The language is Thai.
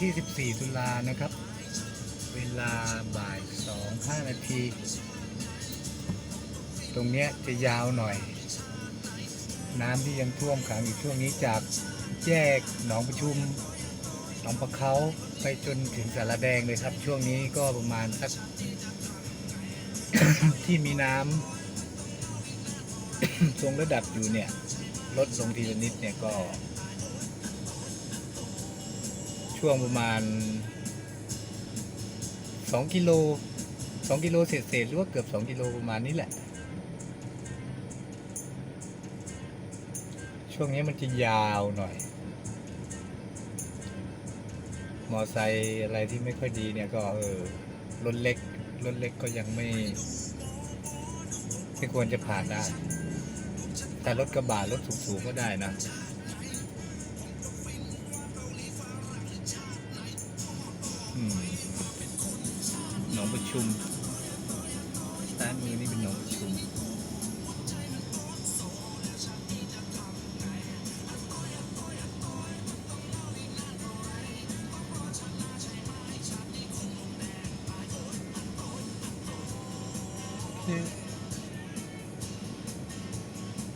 ที่ 14 ตุลานะครับ เวลาบ่าย2 5นาที ตรงเนี้ยจะยาวหน่อย น้ำที่ยังท่วมขังอยู่ช่วงนี้จากแยกหนองประชุมหนองประเขาไปจนถึงสารแดงเลยครับ ช่วงนี้ก็ประมาณสัก ที่มีน้ำ ทรงระดับอยู่เนี่ย ลดลงทีละนิดเนี่ยก็ ช่วงประมาณ 2 กิโล 2 กิโลเศษๆหรือว่าเกือบ 2 กิโลประมาณนี้แหละ ช่วงนี้มันจะยาวหน่อย มอไซค์อะไรที่ไม่ค่อยดีเนี่ยก็เออรถเล็กรถเล็กก็ยังไม่ไม่ควรจะผ่านได้ แต่รถกระบะรถสูงๆก็ได้นะ นองประชุมซ้ายมือนี่เป็นหนองประชุมเนี่ย